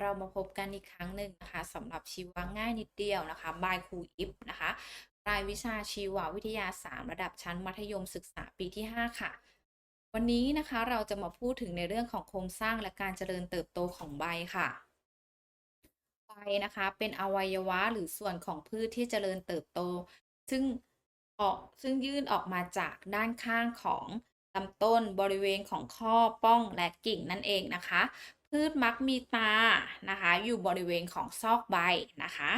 เรามาพบกันอีกครั้งหรับชีวะง่ายนิดเดียวนะคะบายครูอิฟนะคะรายวิชาชีววิทยา 3 ระดับชั้นมัธยมศึกษาปีที่ 5 ค่ะ วันนี้นะคะเราจะมาพูดถึงในเรื่องของโครงสร้างและการเจริญเติบโตของใบค่ะใบนะคะเป็นอวัยวะหรือส่วนของพืชที่เจริญเติบโต ซึ่งออกซึ่งยื่นออกมาจากด้านข้างของลำต้นบริเวณของข้อป้องและกิ่งนั่นเองนะคะ พืชมักมีตานะคะ อยู่บริเวณของซอกใบนะคะ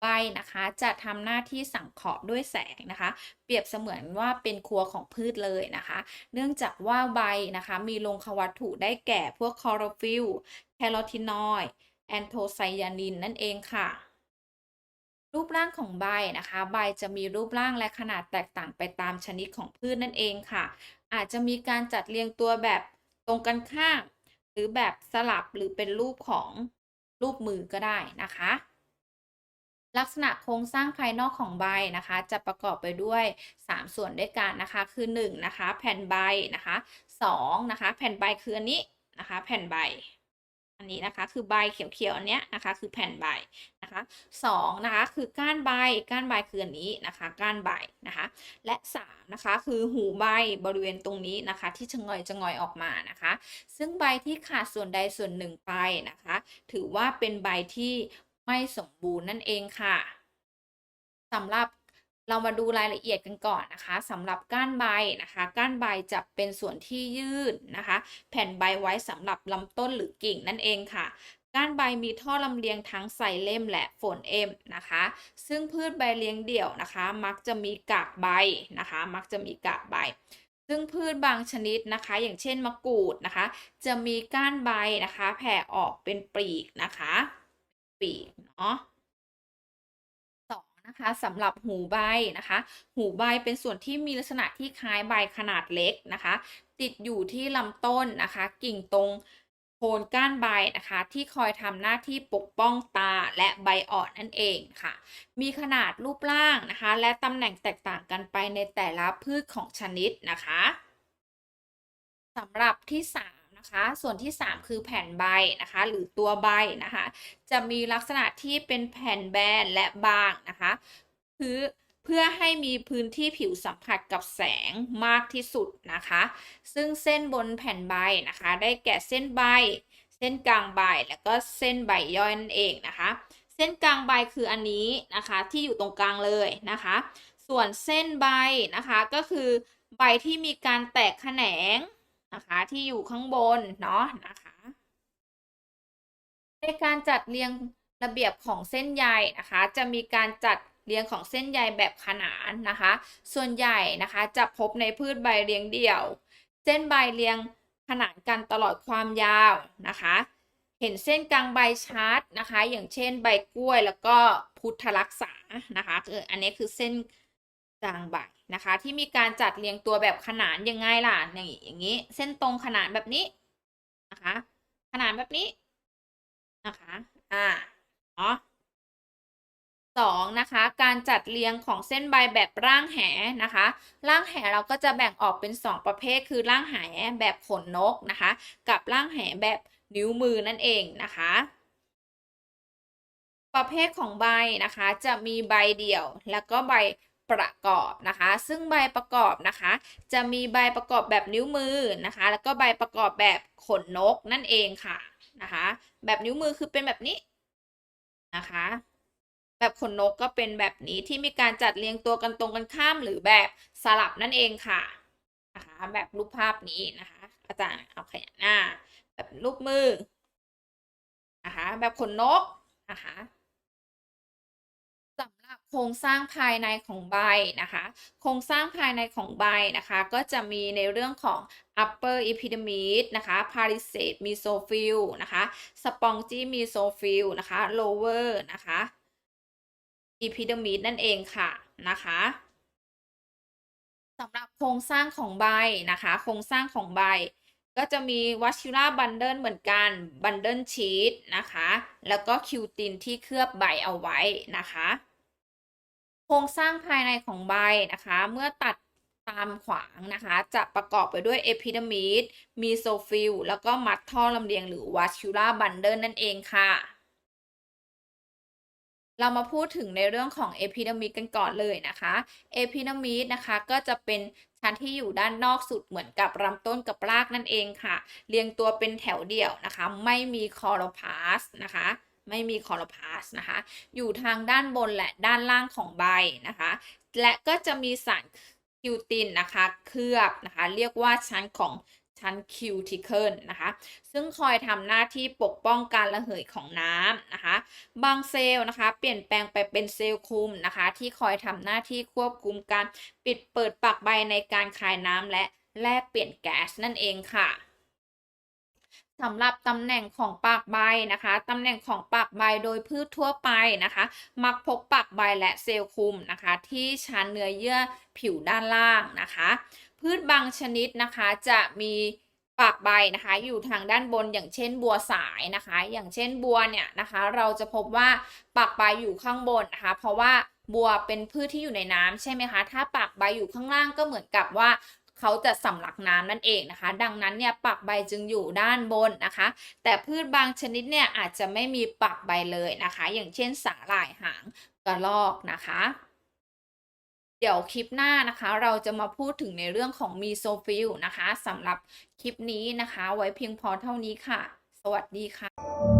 ใบนะคะจะทำหน้าที่สังเคราะห์ด้วยแสงนะคะ เปรียบเสมือนว่าเป็นครัวของพืชเลยนะคะ เนื่องจากว่าใบนะคะมีลหะวัตถุได้แก่พวกคลอโรฟิลล์แคโรทีนอยด์แอนโทไซยานินนั่นเองค่ะรูปร่างของใบนะคะ ใบจะมีรูปร่างและขนาดแตกต่างไปตามชนิดของพืชนั่นเองค่ะ อาจจะมีการจัดเรียงตัวแบบ ตรงกันข้าม หรือแบบสลับหรือเป็นรูปของรูปมือก็ได้นะคะ ลักษณะโครงสร้างภายนอกของใบนะคะ จะประกอบไปด้วย 3 ส่วนด้วยกันนะคะ คือ1นะคะแผ่นใบนะคะ2นะคะแผ่นใบคืออันนี้นะคะ แผ่นใบ อันนี้นะคะคือใบเขียวๆอันเนี้ยนะคะ คือแผ่นใบ นะคะ2นะคะคือก้านใบก้านใบคืออันนี้นะคะ ก้านใบนะคะ และ3นะคะคือหูใบบริเวณตรงนี้นะคะ ที่ชะงอยจะงอยออกมานะคะ ซึ่งใบที่ขาดส่วนใดส่วนหนึ่งไปนะคะ ถือว่าเป็นใบที่ไม่สมบูรณ์นั่นเองค่ะสำหรับเรามาดูรายละเอียดกันก่อนนะคะสำหรับก้านใบนะคะ ก้านใบจะเป็นส่วนที่ยืดนะคะ แผ่นใบไว้สำหรับลำต้นหรือกิ่งนั่นเองค่ะ ก้านใบมีท่อลำเลียงทั้งไซเล่มและฝนเอ็มนะคะ ซึ่งพืชใบเลี้ยงเดี่ยวนะคะ มักจะมีกากใบนะคะ มักจะมีกากใบ ซึ่งพืชบางชนิดนะคะ อย่างเช่นมะกรูดนะคะ จะมีก้านใบนะคะแผ่ออกเป็นปลีกนะคะ ปีกเนาะสองนะคะสำหรับหูใบนะคะ หูใบเป็นส่วนที่มีลักษณะที่คล้ายใบขนาดเล็กนะคะ ติดอยู่ที่ลำต้นนะคะ กิ่งตรง โคนก้านใบนะคะ ที่คอยทำหน้าที่ปกป้องตาและใบอ่อนนั่นเองค่ะ มีขนาดรูปร่างนะคะ และตำแหน่งแตกต่างกันไปในแต่ละพืชของชนิดนะคะสำหรับที่3นะคะส่วนที่ 3 คือแผ่นใบนะคะ หรือตัวใบนะคะ จะมีลักษณะที่เป็นแผ่นแบนและบางนะคะเพื่อ พื่อให้มีพื้นที่ผิวสัมผัสกับแสงมากที่สุดนะคะ ซึ่งเส้นบนแผ่นใบนะคะ ได้แก่เส้นใบ เส้นกลางใบ แล้วก็เส้นใบย่อยนั่นเองนะคะ เส้นกลางใบคืออันนี้นะคะที่อยู่ตรงกลางเลยนะคะ ส่วนเส้นใบนะคะก็คือใบที่มีการแตกแขนงนะคะที่อยู่ข้างบนเนาะนะคะ ในการจัดเรียงระเบียบของเส้นใยนะคะ จะมีการจัด เรียงของเส้นใยแบบขนานนะคะ ส่วนใหญ่นะคะจะพบในพืชใบเรียงเดี่ยว เส้นใบเรียงขนานกันตลอดความยาวนะคะ เห็นเส้นกลางใบชัดนะคะ อย่างเช่นใบกล้วยแล้วก็พุทธรักษานะคะคืออันนี้คือเส้นกลางใบนะคะ ที่มีการจัดเรียงตัวแบบขนานยังไงล่ะอย่างอย่างนี้ เส้นตรงขนานแบบนี้นะคะ ขนานแบบนี้นะคะ อ่าเนาะ สองนะคะการจัดเรียงของเส้นใบแบบร่างแหนะคะร่างแหเราก็จะแบ่งออกเป็นสองประเภท คือร่างแหแบบขนนกนะคะ กับร่างแหแบบนิ้วมือนั่นเองนะคะ ประเภทของใบนะคะจะมีใบเดี่ยวแล้วก็ใบประกอบนะคะ ซึ่งใบประกอบนะคะ จะมีใบประกอบแบบนิ้วมือนะคะ แล้วก็ใบประกอบแบบขนนกนั่นเองค่ะนะคะ แบบนิ้วมือคือเป็นแบบนี้นะคะ แบบขนนกก็เป็นแบบนี้ที่มีการจัดเรียงตัวกันตรงกันข้ามหรือแบบสลับนั่นเองค่ะนะคะแบบรูปภาพนี้นะคะ อาจารย์เอาขยันหน้า แบบรูปมือนะคะแบบขนนกนะคะสำหรับโครงสร้างภายในของใบนะคะ โครงสร้างภายในของใบนะคะ ก็จะมีในเรื่องของ upper epidermis นะคะ palisade mesophyll นะคะ spongy mesophyll นะคะ lower นะคะ epidermis นั่นเองค่ะนะคะสำหรับโครงสร้างของใบนะคะ โครงสร้างของใบ ก็จะมีวัชิล่าบันเดิลเหมือนกันบันเดิลชีตนะคะ แล้วก็คิวตินที่เคลือบใบเอาไว้นะคะ โครงสร้างภายในของใบนะคะ เมื่อตัดตามขวางนะคะ จะประกอบไปด้วยเอพิเดมิสมีโซฟิลแล้วก็มัดท่อลำเลียงหรือวัชิล่าบันเดิลนั่นเองค่ะ เรามาพูดถึงในเรื่องของเอพิ d ด m ิ d กันก่อนเลยนะคะเอพิ d ด m ิ d นะคะก็จะเป็นชั้นที่อยู่ด้านนอกสุดเหมือนกับลำต้นกับรากนั่นเองค่ะ เรียงตัวเป็นแถวเดี่ยวนะคะ ไม่มีคอโรพาสนะคะไม่มีคอโรพาสนะคะ อยู่ทางด้านบนและด้านล่างของใบนะคะ และก็จะมีสารคิวตินนะคะ เคลือบนะคะ เรียกว่าชั้นของ ชั้นคิวติเคิลนะคะ ซึ่งคอยทำหน้าที่ปกป้องการระเหยของน้ำนะคะ บางเซลล์นะคะ เปลี่ยนแปลงไปเป็นเซลล์คุมนะคะ ที่คอยทำหน้าที่ควบคุมการปิดเปิดปากใบในการคายน้ำและแลกเปลี่ยนแก๊สนั่นเองค่ะสำหรับตำแหน่งของปากใบนะคะ ตำแหน่งของปากใบโดยพืชทั่วไปนะคะ มักพบปากใบและเซลล์คุมนะคะ ที่ชั้นเนื้อเยื่อผิวด้านล่างนะคะ พืชบางชนิดนะคะจะมีปากใบนะคะอยู่ทางด้านบนอย่างเช่นบัวสายนะคะ อย่างเช่นบัวเนี่ยนะคะ เราจะพบว่าปากใบอยู่ข้างบนนะคะ เพราะว่าบัวเป็นพืชที่อยู่ในน้ำใช่ไหมคะ ถ้าปากใบอยู่ข้างล่างก็เหมือนกับว่าเขาจะสำลักน้ำนั่นเองนะคะ ดังนั้นเนี่ยปากใบจึงอยู่ด้านบนนะคะ แต่พืชบางชนิดเนี่ยอาจจะไม่มีปากใบเลยนะคะ อย่างเช่นสาหร่ายหางกระรอกนะคะ เดี๋ยวคลิปหน้านะคะ เราจะมาพูดถึงในเรื่องของมีโซฟิลนะคะสำหรับคลิปนี้นะคะ ไว้เพียงพอเท่านี้ค่ะ สวัสดีค่ะ